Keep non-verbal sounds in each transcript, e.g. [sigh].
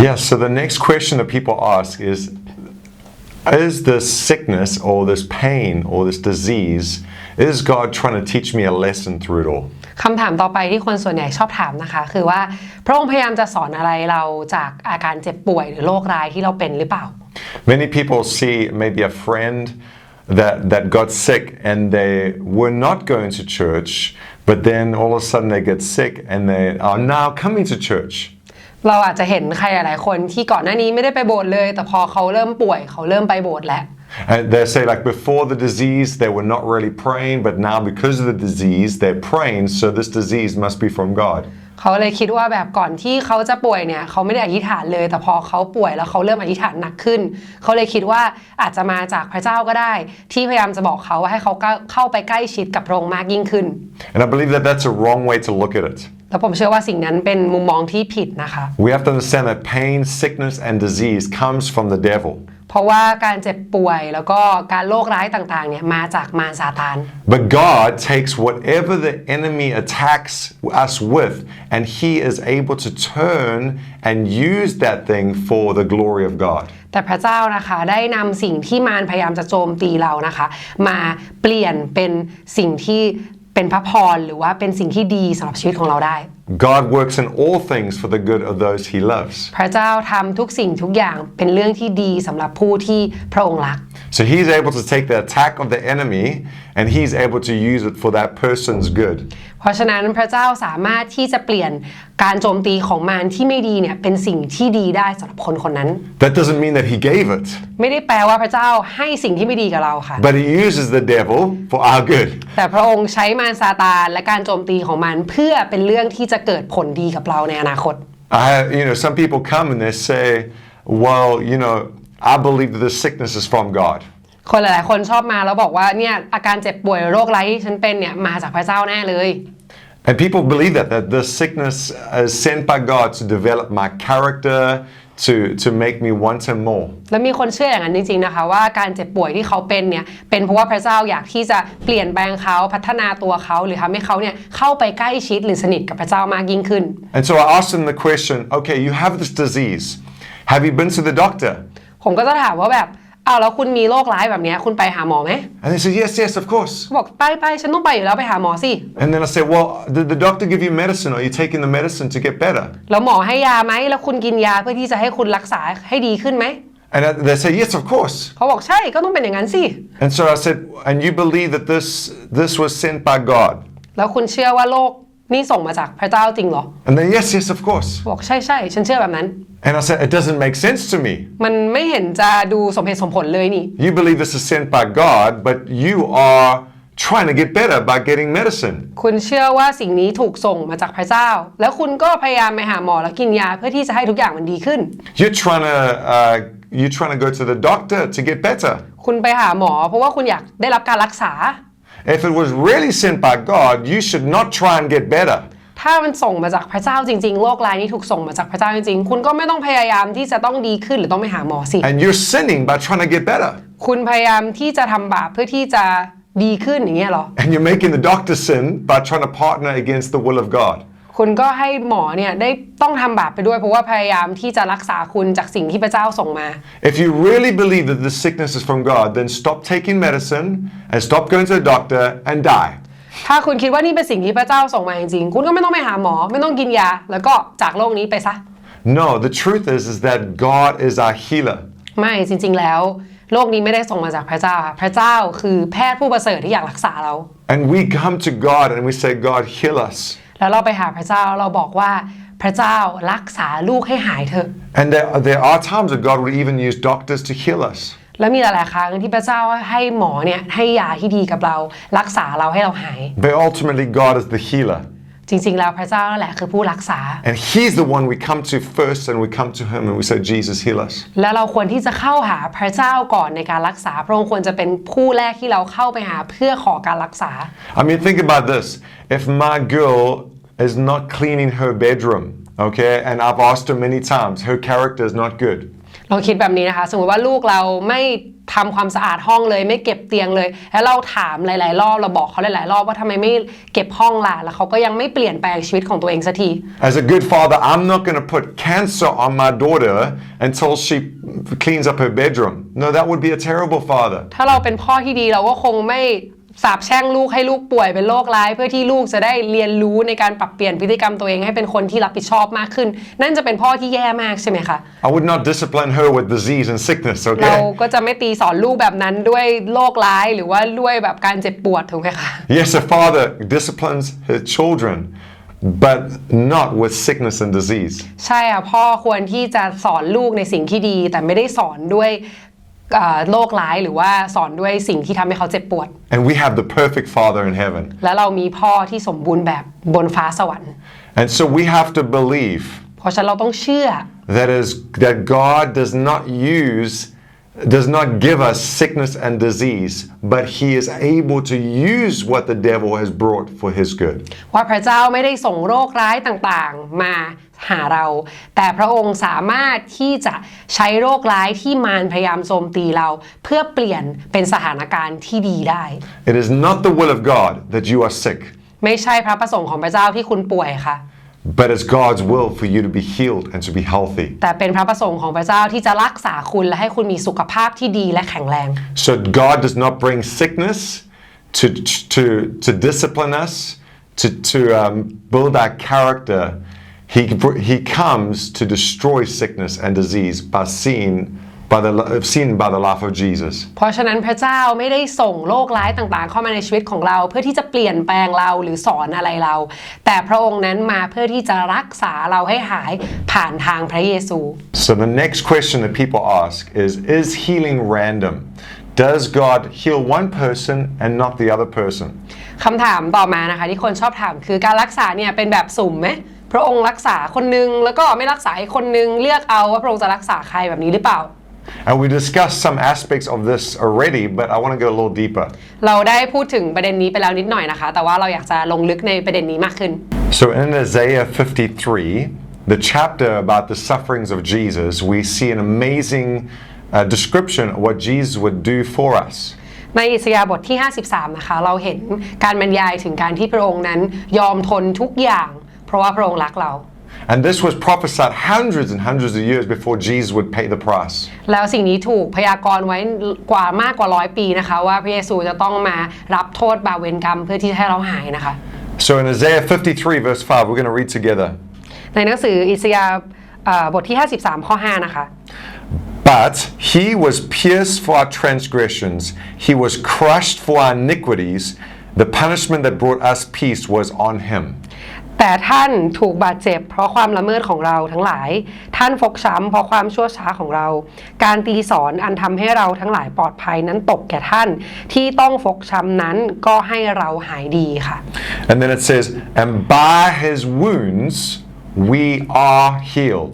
Yeah, so the next question that people ask is Is this sickness or this pain or this disease, is God trying to teach me a lesson through it all? คำถามต่อไปที่คนส่วนใหญ่ชอบถามนะคะ คือว่าพระองค์พยายามจะสอนอะไรเราจากอาการเจ็บป่วยหรือโรคร้ายที่เราเป็นหรือเปล่า Many people see maybe a friend that, that got sick and they were not going to church, but then all of a sudden they get sick and they are now coming to church. เราอาจจะเห็นใครหลายๆคนที่ก่อนหน้านี้ไม่ได้ไปโบสถ์เลย แต่พอเขาเริ่มป่วยเขาเริ่มไปโบสถ์แล้ว And they say, like, before the disease, they were not really praying, but now because of the disease, they're praying, so this disease must be from God. เขาเลยคิดว่าแบบก่อนที่เขาจะป่วยเนี่ยเขาไม่ได้อธิษฐานเลย แต่พอเขาป่วยแล้วเขาเริ่มอธิษฐานหนักขึ้น เขาเลยคิดว่าอาจจะมาจากพระเจ้าก็ได้ ที่พยายามจะบอกเขาว่าให้เขาเข้าไปใกล้ชิดกับพระองค์มากยิ่งขึ้น And I believe that that's a wrong way to look at it. แล้วผมเชื่อว่าสิ่งนั้นเป็นมุมมองที่ผิดนะคะ We have to understand that pain, sickness, and disease comes from the devil. เพราะว่าการเจ็บป่วยแล้วก็การโรคร้ายต่างๆเนี่ยมาจากมารซาตาน But God takes whatever the enemy attacks us with, and He is able to turn and use that thing for the glory of God. แต่พระเจ้านะคะได้นำสิ่งที่มารพยายามจะโจมตีเรานะคะ มาเปลี่ยนเป็นสิ่งที่ เป็นพระพรหรือว่าเป็นสิ่งที่ดีสำหรับชีวิตของเราได้ God works in all things for the good of those He loves. พระเจ้าทำทุกสิ่งทุกอย่างเป็นเรื่องที่ดีสำหรับผู้ที่พระองค์รัก So He's able to take the attack of the enemy and He's able to use it for that person's good. เพราะฉะนั้นพระเจ้าสามารถที่จะเปลี่ยนการโจมตีของมารที่ไม่ดีเนี่ยเป็นสิ่งที่ดีได้สำหรับคนคนนั้น That doesn't mean that He gave it, ไม่ได้แปลว่าพระเจ้าให้สิ่งที่ไม่ดีกับเราค่ะ but He uses the devil for our good. แต่พระองค์ใช้มารซาตานและการโจมตีของมันเพื่อเป็นเรื่องที่จะเกิดผลดีกับเราในอนาคต I have, you know, some people come and they say, well, you know, I believe that this sickness is from God. คนหลายๆคนชอบมาแล้วบอกว่าเนี่ยอาการเจ็บป่วยโรคร้ายที่ฉันเป็นเนี่ยมาจากพระเจ้าแน่เลย And people believe that, that this sickness is sent by God to develop my character, to, to make me want Him more. แล้วมีคนเชื่ออย่างนั้นจริงๆนะคะว่าการเจ็บป่วยที่เขาเป็นเนี่ยเป็นเพราะว่าพระเจ้าอยากที่จะเปลี่ยนแปลงเขาพัฒนาตัวเขาหรือทำให้เขาเนี่ยเข้าไปใกล้ชิดหรือสนิทกับพระเจ้ามากยิ่งขึ้น And so I asked them the question okay, you have this disease. Have you been to the doctor? ผมก็จะถามว่าแบบ อ้าวแล้วคุณมีโรคร้ายแบบเนี้ยคุณไปหาหมอไหม And they said, yes, yes, of course. เขาบอกไปไปฉันต้องไปอยู่แล้วไปหาหมอสิ And then I said, well, did the doctor give you medicine? Are you taking the medicine to get better? แล้วหมอให้ยาไหมแล้วคุณกินยาเพื่อที่จะให้คุณรักษาให้ดีขึ้นไหม And they said, yes, of course. เขาบอกใช่ก็ต้องเป็นอย่างนั้นสิ And so I said, and you believe that this, this was sent by God? แล้วคุณเชื่อว่าโลก นี่ส่งมาจากพระเจ้าจริงเหรอ And then, yes, yes, of course. บอกใช่ใช่ฉันเชื่อแบบนั้น And I said, it doesn't make sense to me. มันไม่เห็นจะดูสมเหตุสมผลเลยนี่ You believe this is sent by God, but you are trying to get better by getting medicine. คุณเชื่อว่าสิ่งนี้ถูกส่งมาจากพระเจ้า แล้วคุณก็พยายามไปหาหมอแล้วกินยาเพื่อที่จะให้ทุกอย่างมันดีขึ้น You're trying to, uh, you're trying to go to the doctor to get better. คุณไปหาหมอเพราะว่าคุณอยากได้รับการรักษา If it was really sent by God, you should not try and get better. ถ้ามันส่งมาจากพระเจ้าจริงๆ โรคร้ายนี้ถูกส่งมาจากพระเจ้าจริงๆ คุณก็ไม่ต้องพยายามที่จะต้องดีขึ้นหรือต้องไปหาหมอสิ And you're sinning by trying to get better. คุณพยายามที่จะทำบาปเพื่อที่จะดีขึ้นอย่างเงี้ยเหรอ And you're making the doctor sin by trying to partner against the will of God. คุณก็ให้หมอเนี่ยได้ต้องทำบาปไปด้วยเพราะว่าพยายามที่จะรักษาคุณจากสิ่งที่พระเจ้าส่งมา If you really believe that this sickness is from God, then stop taking medicine and stop going to the doctor and die. ถ้าคุณคิดว่านี่เป็นสิ่งที่พระเจ้าส่งมาจริงๆ คุณก็ไม่ต้องไปหาหมอ ไม่ต้องกินยา แล้วก็จากโลกนี้ไปซะ No, the truth is, is that God is our healer. ไม่จริงๆแล้วโลกนี้ไม่ได้ส่งมาจากพระเจ้าค่ะพระเจ้าคือแพทย์ผู้ประเสริฐที่อยากรักษาเรา And we come to God and we say, God, heal us. แล้วเราไปหาพระเจ้าเราบอกว่าพระเจ้ารักษาลูกให้หายเถอะ And there, there are times that God would even use doctors to heal us. แล้วมีหลายๆครั้งที่พระเจ้าให้หมอเนี่ยให้ยาที่ดีกับเรารักษาเราให้เราหาย But ultimately, God is the healer. จริงๆแล้วพระเจ้านั่นแหละคือผู้รักษา And He's the one we come to first, and we come to Him and we say, Jesus, heal us. แล้วเราควรที่จะเข้าหาพระเจ้าก่อนในการรักษา พระองค์ควรจะเป็นผู้แรกที่เราเข้าไปหาเพื่อขอการรักษา I mean, think about this. If my girl is not cleaning her bedroom, okay, and I've asked her many times, her character is not good. ลองคิดแบบนี้นะคะ สมมติว่าลูกเราไม่ทำความสะอาดห้องเลย ไม่เก็บเตียงเลย แล้วเราถามหลาย ๆ รอบ เราบอกเขาหลาย ๆ รอบว่าทำไมไม่เก็บห้องล่ะ แล้วเขาก็ยังไม่เปลี่ยนแปลงชีวิตของตัวเองสักที As a good father, I'm not going to put cancer on my daughter until she cleans up her bedroom. No, that would be a terrible father. ถ้าเราเป็นพ่อที่ดีเราก็คงไม่ สาบแช่งลูกให้ลูกป่วยเป็นโรคร้าย เพื่อที่ลูกจะได้เรียนรู้ในการปรับเปลี่ยนพฤติกรรมตัวเองให้เป็นคนที่รับผิดชอบมากขึ้น นั่นจะเป็นพ่อที่แย่มากใช่ไหมคะ I would not discipline her with disease and sickness, เรา okay? ก็จะไม่ตีสอนลูกแบบนั้นด้วยโรคร้ายหรือว่าด้วยแบบการเจ็บปวดถูกไหมคะ Yes, a father disciplines his children, but not with sickness and disease. ใช่ค่ะพ่อควรที่จะสอนลูกในสิ่งที่ดี แต่ไม่ได้สอนด้วยเอ่อ โรคร้ายหรือว่าสอนด้วยสิ่งที่ทำให้เขาเจ็บปวด And we have the perfect father in heaven. แล้วเรามีพ่อที่สมบูรณ์แบบบนฟ้าสวรรค์ And so we have to believe เพราะฉะนั้นเราต้องเชื่อ that is that God does not use does not give us sickness and disease, but he is able to use what the devil has brought for his good. ว่าพระเจ้าไม่ได้ส่งโรคร้ายต่างๆ มาหาเรา แต่พระองค์สามารถที่จะใช้โรคร้ายที่มารพยายามโจมตีเรา เพื่อเปลี่ยนเป็นสถานการณ์ที่ดีได้ It is not the will of God that you are sick, ไม่ใช่พระประสงค์ของพระเจ้าที่คุณป่วยค่ะ but it's God's will for you to be healed and to be healthy. แต่เป็นพระประสงค์ของพระเจ้าที่จะรักษาคุณและให้คุณมีสุขภาพที่ดีและแข็งแรง So God does not bring sickness to to to discipline us, to to um, build our character. He he comes to destroy sickness and disease by seeing by the seen by the life of Jesus. เพราะฉะนั้นพระเจ้าไม่ได้ส่งโรคร้ายต่างๆ เข้ามาในชีวิตของเรา เพื่อที่จะเปลี่ยนแปลงเราหรือสอนอะไรเรา แต่พระองค์นั้นมาเพื่อที่จะรักษาเราให้หายผ่านทางพระเยซู So the next question that people ask is Is healing random? Does God heal one person and not the other person? คำถามต่อมานะคะที่คนชอบถามคือการรักษาเนี่ยเป็นแบบสุ่มไหมพระองค์รักษาคนนึงแล้วก็ไม่รักษาอีกคนนึงเลือกเอาว่าพระองค์จะรักษาใครแบบนี้หรือเปล่า And we discussed some aspects of this already, but I want to go a little deeper. เราได้พูดถึงประเด็นนี้ไปแล้วนิดหน่อยนะคะ แต่ว่าเราอยากจะลงลึกในประเด็นนี้มากขึ้น So in Isaiah 53, the chapter about the sufferings of Jesus, we see an amazing uh, description of what Jesus would do for us. ในอิสยาห์บทที่ 53 นะคะ เราเห็นการบรรยายถึงการที่พระองค์นั้นยอมทนทุกอย่าง เพราะว่าพระองค์รักเรา And this was prophesied hundreds and hundreds of years before Jesus would pay the price. แล้วสิ่งนี้ถูกพยากรณ์ไว้กว่ามากกว่าร้อยปีนะคะ ว่าพระเยซูจะต้องมารับโทษบาปเวรกรรมเพื่อที่ให้เราหายนะคะ So in Isaiah 53, verse 5, we're going to read together. ในหนังสืออิสยาห์เอ่อบทที่ 53 ข้อ 5 นะคะ But he was pierced for our transgressions, he was crushed for our iniquities. The punishment that brought us peace was on him. แต่ท่านถูกบาดเจ็บ เพราะความละเมิดของเราทั้งหลาย ท่านฟกช้ำเพราะความชั่วช้าของเรา การตีสอนอันทำให้เราทั้งหลายปลอดภัยนั้นตกแก่ท่าน ที่ต้องฟกช้ำนั้นก็ให้เราหายดีค่ะ And then it says, And by his wounds we are healed.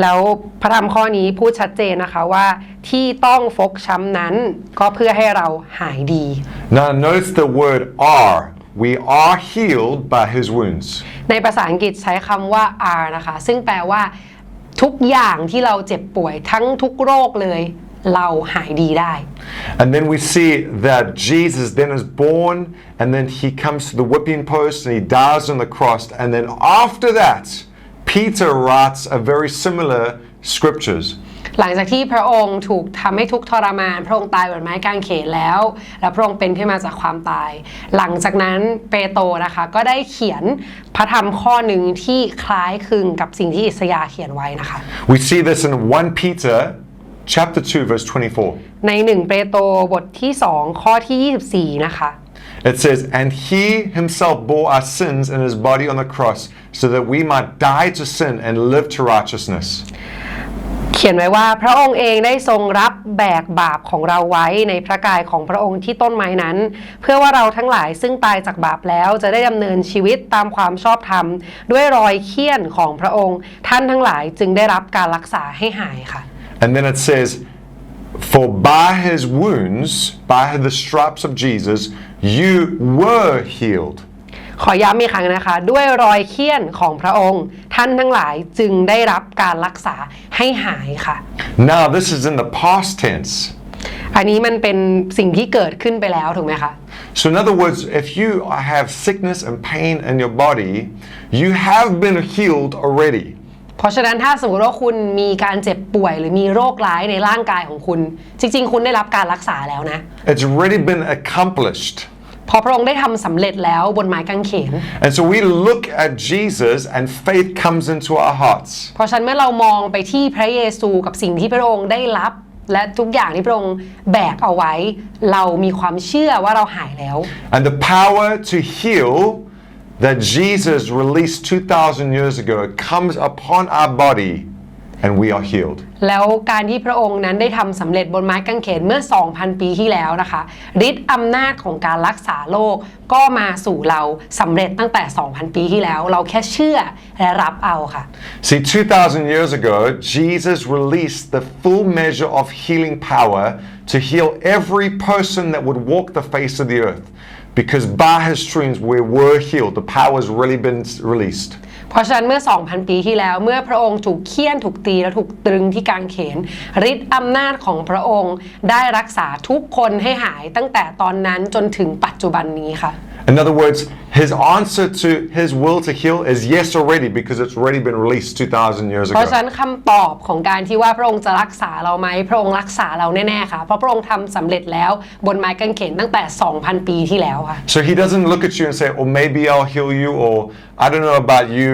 แล้วพระธรรมข้อนี้พูดชัดเจนนะคะว่าที่ต้องฟกช้ำนั้นก็เพื่อให้เราหายดี Now notice the word are. We are healed by his wounds. ในภาษาอังกฤษใช้คำว่า are นะคะ ซึ่งแปลว่า ทุกอย่างที่เราเจ็บป่วยทั้งทุกโรคเลย เราหายดีได้ And then we see that Jesus then is born, and then he comes to the whipping post and he dies on the cross. And then after that, Peter writes a very similar scriptures. หลังจากที่พระองค์ถูกทำให้ทุกข์ทรมาน พระองค์ตายบนไม้กางเขนแล้ว และพระองค์เป็นขึ้นมาจากความตาย หลังจากนั้นเปโตรนะคะก็ได้เขียนพระธรรมข้อหนึ่งที่คล้ายคลึงกับสิ่งที่อิสยาห์เขียนไว้นะคะ We see this in 1 Peter chapter 2 verse 24. ในหนึ่งเปโตรบทที่ 2 ข้อที่ 24 นะคะ It says, And he himself bore our sins in his body on the cross so that we might die to sin and live to righteousness. เขียนไว้ว่าพระองค์เองได้ทรงรับแบกบาปของเราไว้ในพระกายของพระองค์ที่ต้นไม้นั้น เพื่อว่าเราทั้งหลายซึ่งตายจากบาปแล้วจะได้ดำเนินชีวิตตามความชอบธรรม ด้วยรอยเคี่ยนของพระองค์ ท่านทั้งหลายจึงได้รับการรักษาให้หายค่ะ And then it says, For by his wounds, by the stripes of Jesus, you were healed. ขอย้ำอีกครั้งนะคะ ด้วยรอยเคี้ยนของพระองค์ ท่านทั้งหลายจึงได้รับการรักษาให้หายค่ะ Now, this is in the past tense. อันนี้มันเป็นสิ่งที่เกิดขึ้นไปแล้วถูกไหมคะ So, in other words, if you have sickness and pain in your body, you have been healed already. เพราะฉะนั้นถ้าสมมติว่าคุณมีการเจ็บป่วยหรือมีโรคร้ายในร่างกายของคุณ จริง ๆ คุณได้รับการรักษาแล้วนะ It's already been accomplished. เพราะพระองค์ได้ทำสำเร็จแล้วบนไม้กางเขน And so we look at Jesus and faith comes into our hearts. เพราะฉะนั้นเมื่อเรามองไปที่พระเยซูกับสิ่งที่พระองค์ได้รับ และทุกอย่างที่พระองค์แบกเอาไว้ เรามีความเชื่อว่าเราหายแล้ว And the power to heal that Jesus released 2,000 years ago comes upon our body and we are healed. แล้วการที่พระองค์นั้นได้ทำสำเร็จบนไม้กางเขนเมื่อ 2,000 ปีที่แล้วนะคะฤทธิ์อำนาจของการรักษาโรคก็มาสู่เราสำเร็จตั้งแต่ 2,000 ปีที่แล้ว เราแค่เชื่อและรับเอาค่ะ See, 2,000 years ago, Jesus released the full measure of healing power to heal every person that would walk the face of the earth. Because by his stripes we were healed. The power has really been released. เพราะฉะนั้นเมื่อ 2,000 ปีที่แล้ว เมื่อพระองค์ถูกเคี่ยนถูกตีและถูกตรึงที่กางเขนฤทธิ์อำนาจของพระองค์ได้รักษาทุกคนให้หายตั้งแต่ตอนนั้นจนถึงปัจจุบันนี้ค่ะ In other words, his answer to his will to heal is yes already because it's already been released 2,000 years เพราะฉะ ago. นั้นคำตอบของการที่ว่าพระองค์จะรักษาเราไหมพระองค์รักษาเราแน่ๆค่ะ เพราะพระองค์ทำสำเร็จแล้วบนไม้กางเขนตั้งแต่ 2,000 ปีที่แล้วค่ะ So he doesn't look at you and say, or maybe I'll heal you, or I don't know about you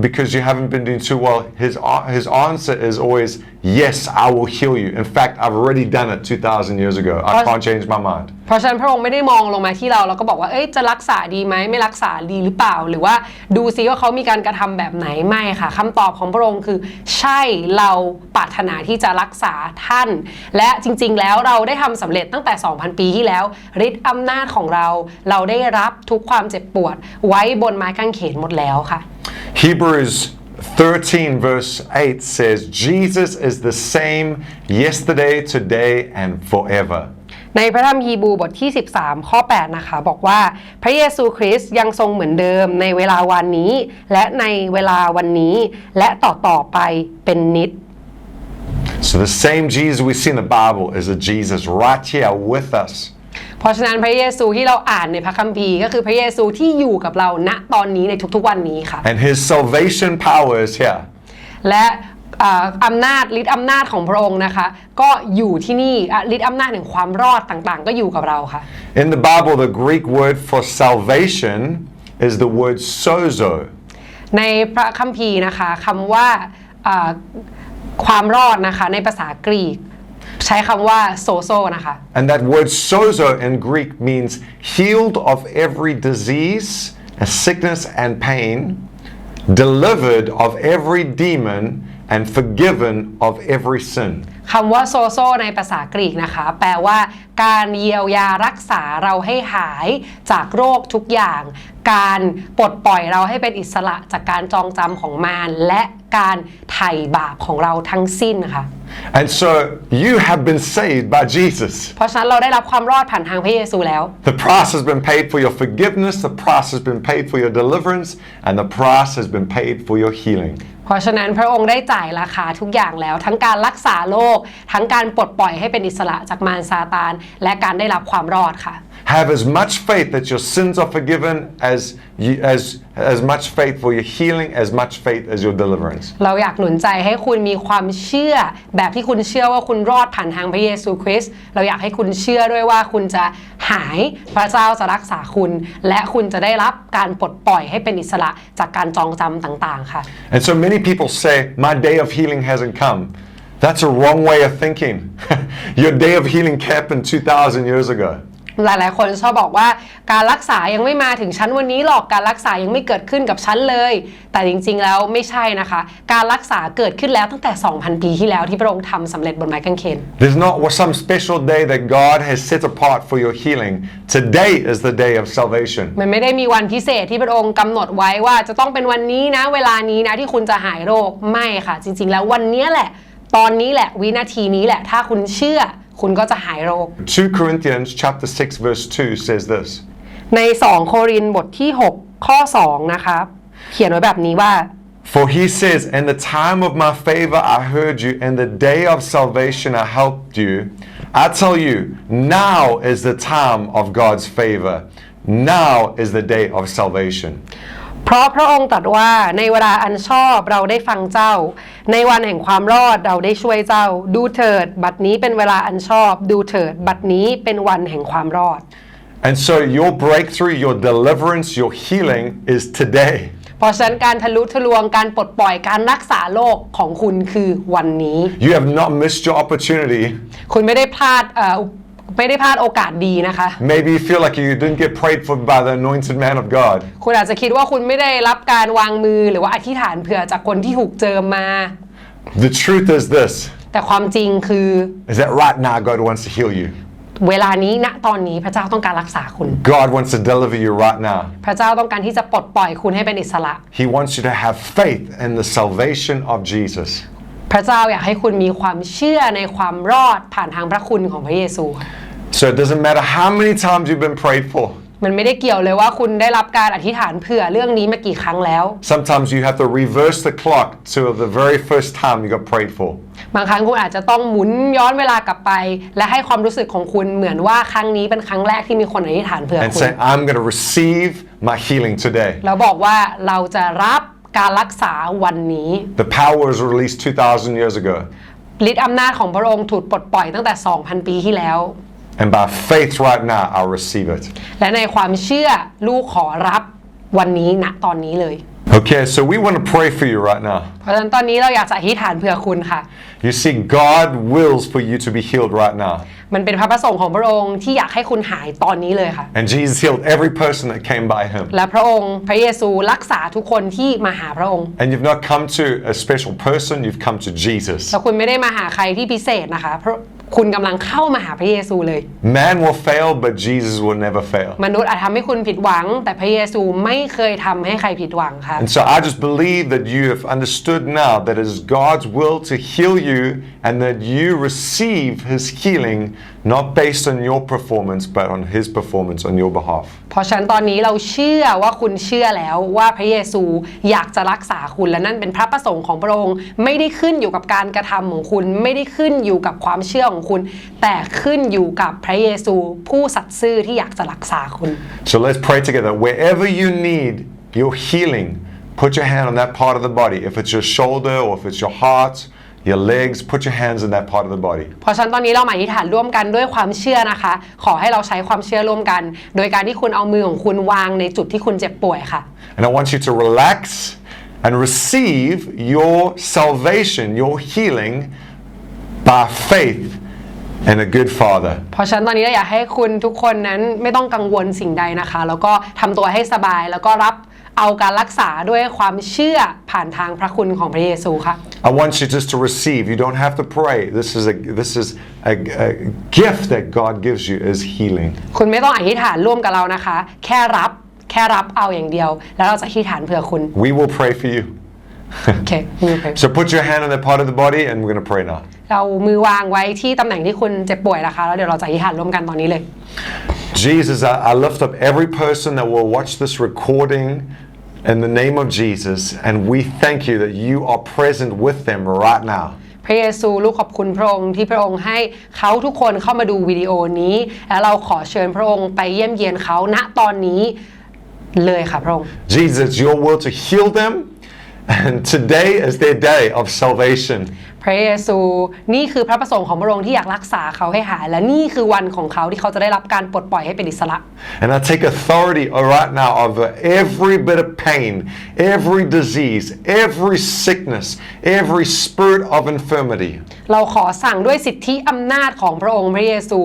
Because you haven't been doing too well. His, his answer is always, yes, I will heal you. In fact, I've already done it 2,000 years ago. I Because- can't change my mind. เพราะฉะนั้นพระองค์ไม่ได้มองลงมาที่เราแล้วก็บอกว่า เอ้ย จะรักษาดีไหม ไม่รักษาดีหรือเปล่า หรือว่าดูซิว่าเขามีการกระทำแบบไหน ไม่ค่ะคำตอบของพระองค์คือ ใช่ เราปรารถนาที่จะรักษาท่าน และจริง ๆ แล้วเราได้ทำสำเร็จตั้งแต่ 2,000 ปีที่แล้วฤทธิ์อำนาจของเรา เราได้รับทุกความเจ็บปวด ไว้บนไม้กางเขนหมดแล้วค่ะ Hebrews 13, verse 8 says, Jesus is the same yesterday, today, and forever. ในพระธรรมฮีบรูบทที่ 13 ข้อ 8 นะคะ บอกว่าพระเยซูคริสต์ยังทรงเหมือนเดิมในเวลาวันนี้ และในเวลาวันนี้ และต่อต่อๆไปเป็นนิด So the same Jesus we see in the Bible is a Jesus right here with us. เพราะฉะนั้นพระเยซูที่เราอ่านในพระคัมภีร์ก็คือพระเยซูที่อยู่กับเราณตอนนี้ในทุกๆวันนี้ค่ะ And his salvation power is here. และอ่าอำนาจฤทธิ์อำนาจของพระองค์นะคะ ก็อยู่ที่นี่อะฤทธิ์อำนาจแห่งความรอดต่างๆ ก็อยู่กับเราค่ะ In the Bible, the Greek word for salvation is the word sozo. ในพระคัมภีร์นะคะคำว่าอ่าความรอดนะคะในภาษากรีก ใช้คำว่าโซโซนะคะ And that word sozo in Greek means healed of every disease, and sickness, and pain, delivered of every demon, and forgiven of every sin. คำว่าโซโซในภาษากรีกนะคะ แปลว่าการเยียวยารักษาเราให้หายจากโรคทุกอย่าง การปลดปล่อยเราให้เป็นอิสระจากการจองจำของมารและการไถ่บาปของเราทั้งสิ้นค่ะ And so you have been saved by Jesus. เพราะฉะนั้นเราได้รับความรอดผ่านทางพระเยซูแล้ว The price has been paid for your forgiveness, the price has been paid for your deliverance, and the price has been paid for your healing. เพราะฉะนั้นพระองค์ได้จ่ายราคาทุกอย่างแล้ว ทั้งการรักษาโรคทั้งการปลดปล่อยให้เป็นอิสระจากมารซาตาน และการได้รับความรอดค่ะ Have as much faith that your sins are forgiven as you, as as much faith for your healing, as much faith as your deliverance. เราอยากหนุนใจให้คุณมีความเชื่อ แบบที่คุณเชื่อว่าคุณรอดผ่านทางพระเยซูคริสต์เราอยากให้คุณเชื่อด้วยว่าคุณจะหายพระเจ้าจะรักษาคุณ และคุณจะได้รับการปลดปล่อยให้เป็นอิสระจากการจองจำต่าง ๆ ค่ะ And so many people say, My day of healing hasn't come. That's a wrong way of thinking. [laughs] your day of healing happened 2,000 years ago. หลายๆ คนชอบบอกว่าการรักษายังไม่มาถึงชั้นวันนี้หรอกการรักษายังไม่เกิดขึ้นกับฉันเลย แต่จริงๆแล้วไม่ใช่นะคะ การรักษาเกิดขึ้นแล้วตั้งแต่ 2,000 ปีที่แล้วที่พระองค์ทำสำเร็จบนไม้กางเขน There's not some special day that God has set apart for your healing. Today is the day of salvation. มันไม่ได้มีวันพิเศษที่พระองค์กำหนดไว้ว่าจะต้องเป็นวันนี้นะ เวลานี้นะที่คุณจะหายโรคไม่ค่ะ จริงๆ แล้ววันนี้แหละ ตอนนี้แหละวินาทีนี้แหละถ้าคุณเชื่อ คุณก็จะหายโรค 2 Corinthians chapter 6 verse 2 says this. ใน 2 โครินธ์บทที่ 6 ข้อ 2 นะคะ เขียนไว้แบบนี้ว่า For he says, In the time of my favor I heard you, in the day of salvation I helped you. I tell you, now is the time of God's favor. Now is the day of salvation. เพราะพระองค์ตรัสว่าในเวลาอันชอบเราได้ฟังเจ้า ในวันแห่งความรอดเราได้ช่วยเจ้า ดูเถิด บัดนี้เป็นเวลาอันชอบ ดูเถิด บัดนี้เป็นวันแห่งความรอด And so your breakthrough, your deliverance, your healing is today. เพราะฉะนั้นการทะลุทะลวงการปลดปล่อยการรักษาโรคของคุณคือวันนี้ You have not missed your opportunity. คุณไม่ได้พลาดเอ่อ ไม่ได้พลาดโอกาสดีนะคะ Maybe you feel like you didn't get prayed for by the anointed man of God. คุณอาจจะคิดว่าคุณไม่ได้รับการวางมือหรือว่าอธิษฐานเผื่อจากคนที่ถูกเจิมมา The truth is this แต่ความจริงคือ is that right now God wants to heal you. เวลานี้ณตอนนี้พระเจ้าต้องการรักษาคุณ God wants to deliver you right now. พระเจ้าต้องการที่จะปลดปล่อยคุณให้เป็นอิสระ He wants you to have faith in the salvation of Jesus. พระเจ้าอยากให้คุณมีความเชื่อในความรอดผ่านทางพระคุณของพระเยซูค่ะ So it doesn't matter how many times you've been prayed for. มันไม่ได้เกี่ยวเลยว่าคุณได้รับการอธิษฐานเผื่อเรื่องนี้มากี่ครั้งแล้ว Sometimes you have to reverse the clock to the very first time you got prayed for. บางครั้งคุณอาจจะต้องหมุนย้อนเวลากลับไป และให้ความรู้สึกของคุณเหมือนว่าครั้งนี้เป็นครั้งแรกที่มีคนอธิษฐานเผื่อ and คุณ say, I'm going to receive my healing today. แล้วบอกว่าเราจะรับการรักษาวันนี้ The power was released 2,000 years ago. ฤทธิ์อำนาจของพระองค์ถูกปลดปล่อยตั้งแต่ 2,000 ปีที่แล้ว And by faith right now, I'll receive it. และในความเชื่อลูกขอรับวันนี้ณตอนนี้เลย Okay, so we want to pray for you right now. เพราะฉะนั้นตอนนี้เราอยากจะอธิษฐานเผื่อคุณค่ะ You see, God wills for you to be healed right now. มันเป็นพระประสงค์ของพระองค์ที่อยากให้คุณหายตอนนี้เลยค่ะ And Jesus healed every person that came by him. และพระองค์พระเยซูรักษาทุกคนที่มาหาพระองค์ And you've not come to a special person, you've come to Jesus. แล้วคุณไม่ได้มาหาใครที่พิเศษนะคะเพราะ คุณกำลังเข้ามาหาพระเยซูเลย Man will fail, but Jesus will never fail. มนุษย์อาจทำให้คุณผิดหวัง แต่พระเยซูไม่เคยทำให้ใครผิดหวังค่ะ And so I just believe that you have understood now that it is God's will to heal you and that you receive his healing not based on your performance, but on his performance on your behalf. เพราะฉะนั้นตอนนี้เราเชื่อว่าคุณเชื่อแล้วว่าพระเยซูอยากจะรักษาคุณและนั่นเป็นพระประสงค์ของพระองค์ไม่ได้ขึ้นอยู่กับการกระทำของคุณไม่ได้ขึ้นอยู่กับความเชื่อของคุณ แต่ขึ้นอยู่กับพระเยซูผู้สัตย์ซื่อที่อยากจะรักษาคุณ So let's pray together. Wherever you need your healing, put your hand on that part of the body. If it's your shoulder or if it's your heart, your legs, put your hands in that part of the body. เพราะฉะนั้นตอนนี้เรามาอธิษฐานร่วมกันด้วยความเชื่อนะคะ ขอให้เราใช้ความเชื่อร่วมกัน โดยการที่คุณเอามือของคุณวางในจุดที่คุณเจ็บป่วยค่ะ And I want you to relax and receive your salvation, your healing by faith in a good Father. เพราะฉะนั้นตอนนี้เราอยากให้คุณทุกคนนั้นไม่ต้องกังวลสิ่งใดนะคะ แล้วก็ทำตัวให้สบายแล้วก็รับเอาการรักษาด้วยความเชื่อผ่านทางพระคุณของพระเยซูค่ะ I want you just to receive. You don't have to pray. This is a this is a, a gift that God gives you is healing. คุณไม่ต้องอธิษฐานร่วมกับเรานะคะ แค่รับแค่รับเอาอย่างเดียว แล้วเราจะอธิษฐานเผื่อคุณ We will pray for you. โอเคมือไป So put your hand on that part of the body and we're going to pray now. เรามือวางไว้ที่ตำแหน่งที่คุณเจ็บป่วยนะคะ แล้วเดี๋ยวเราจะอธิษฐานร่วมกันตอนนี้เลย Jesus, I, I lift up every person that will watch this recording in the name of Jesus, and we thank you that you are present with them right now. พระเยซูลูกขอบคุณพระองค์ที่พระองค์ให้เขาทุกคนเข้ามาดูวิดีโอนี้ และเราขอเชิญพระองค์ไปเยี่ยมเยียนเขาณตอนนี้เลยค่ะพระองค์ Jesus, it's your will to heal them, and today is their day of salvation. พระเยซู นี่คือพระประสงค์ของพระองค์ที่อยากรักษาเขาให้หาย และนี่คือวันของเขาที่เขาจะได้รับการปลดปล่อยให้เป็นอิสระ And I take authority right now over every bit of pain, every disease, every sickness, every spirit of infirmity. เราขอสั่งด้วยสิทธิอำนาจของพระองค์พระเยซู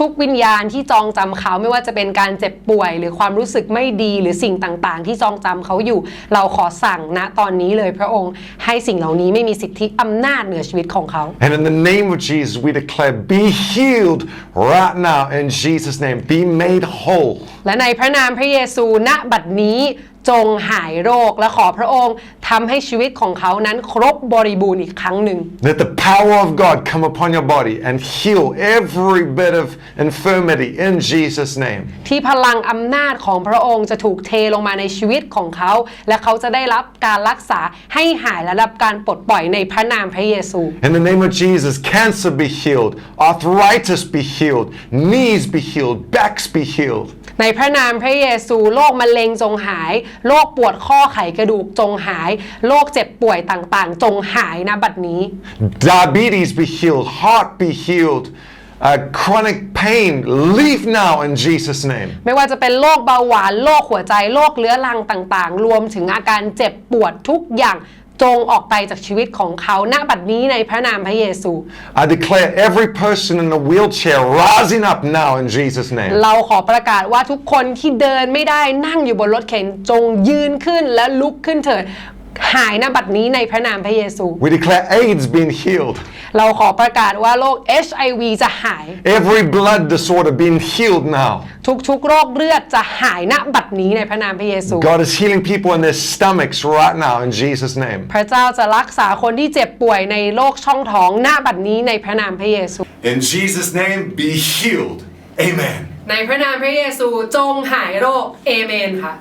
ทุกๆ วิญญาณที่จองจำเขาไม่ว่าจะเป็นการเจ็บป่วย หรือความรู้สึกไม่ดีหรือสิ่งต่างๆ ที่จองจำเขาอยู่ เราขอสั่งณตอนนี้เลยพระองค์ให้สิ่งเหล่านี้ไม่มีสิทธิอำนาจเหนือชีวิตของเขา And in the name of Jesus, we declare, be healed right now in Jesus' name. Be made whole. และในพระนามพระเยซูณบัดนี้จงหายโรคและขอพระองค์ทำให้ชีวิตของเขานั้นครบบริบูรณ์อีกครั้งหนึ่ง Let the power of God come upon your body and heal every bit of infirmity in Jesus' name. ที่พลังอำนาจของพระองค์จะถูกเทลงมาในชีวิตของเขา และเขาจะได้รับการรักษาให้หายและรับการปลดปล่อยในพระนามพระเยซู In the name of Jesus, cancer be healed, arthritis be healed, knees be healed, backs be healed. ในพระนามพระเยซูโรคมะเร็งจงหายโรคปวดข้อไขกระดูกจงหายโรคเจ็บป่วยต่างๆ จงหายนะบัดนี้ Diabetes be healed, heart be healed, uh, chronic pain leave now in Jesus' name. ไม่ว่าจะเป็นโรคเบาหวานโรคหัวใจโรคเรื้อรังต่างๆ รวมถึงอาการเจ็บปวดทุกอย่างจงออกไปจากชีวิตของเขาณบัดนี้ในพระนามพระเยซู I declare every person in a wheelchair rising up now in Jesus' name. เราขอประกาศว่าทุกคนที่เดินไม่ได้นั่งอยู่บนรถเข็นจงยืนขึ้นและลุกขึ้นเถิด หายณบัดนี้ในพระนามพระเยซู We declare AIDS being healed, เราขอประกาศว่าโรค HIV จะหาย every blood disorder being healed now. ทุกๆโรคเลือดจะหายณบัดนี้ในพระนามพระเยซู God is healing people in their stomachs right now in Jesus' name. พระเจ้าจะรักษาคนที่เจ็บป่วยในโรคช่องท้องณบัดนี้ในพระนามพระเยซู In Jesus' name, be healed. Amen. ในพระนามพระเยซูจงหายโรคเอเมนค่ะ